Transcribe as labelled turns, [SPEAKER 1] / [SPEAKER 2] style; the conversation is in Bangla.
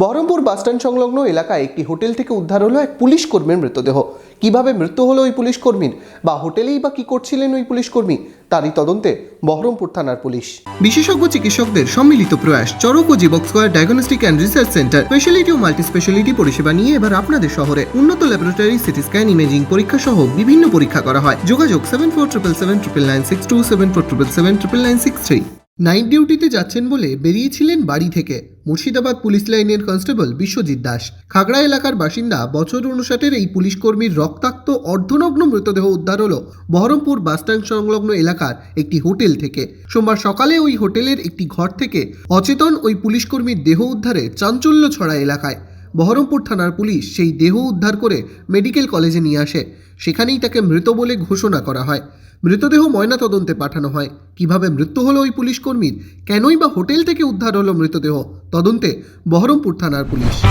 [SPEAKER 1] বহরমপুর বাসস্ট্যান্ড সংলগ্ন এলাকায় একটি হোটেল থেকে উদ্ধার হলো এক পুলিশ কর্মীর মৃতদেহ। কীভাবে মৃত্যু হলো ওই পুলিশ কর্মীর? বা হোটেলেই বা কি করছিলেন ওই পুলিশ কর্মী? তারই তদন্তে বহরমপুর থানার পুলিশ। বিশেষজ্ঞ চিকিৎসকদের সম্মিলিত প্রয়াস চরক ও Jibak square diagnostic and research centre speciality O multi speciality পরিষেবা নিয়ে এবার আপনাদের শহরে উন্নত ল্যাবরেটরি সিটি স্ক্যান ইমেজিং পরীক্ষা সহ বিভিন্ন পরীক্ষা করা হয়। যোগাযোগ seven four triple seven triple nine six two seven four triple seven triple nine six three night ডিউটিতে যাচ্ছেন বলে বেরিয়েছিলেন বাড়ি থেকে। মুর্শিদাবাদ পুলিশ লাইনের কনস্টেবল বিশ্বজিৎ দাস। খাগড়া এলাকার বাসিন্দা বছর উনষাটের এই পুলিশ কর্মীর রক্তাক্ত অর্ধনগ্ন মৃতদেহ উদ্ধার হল বহরমপুর বাসস্ট্যান্ড সংলগ্ন এলাকার একটি হোটেল থেকে। সোমবার সকালে ওই হোটেলের একটি ঘর থেকে অচেতন ওই পুলিশ কর্মীর দেহ উদ্ধারে চাঞ্চল্য ছড়া এলাকায়। বহরমপুর থানার পুলিশ সেই দেহ উদ্ধার করে মেডিকেল কলেজে নিয়ে আসে। সেখানেই তাকে মৃত বলে ঘোষণা করা হয়। মৃতদেহ ময়নাতদন্তে পাঠানো হয়। কীভাবে মৃত্যু হলো ওই পুলিশ কর্মীর? কেনই বা হোটেল থেকে উদ্ধার হলো মৃতদেহ? তদন্তে বহরমপুর থানার পুলিশ।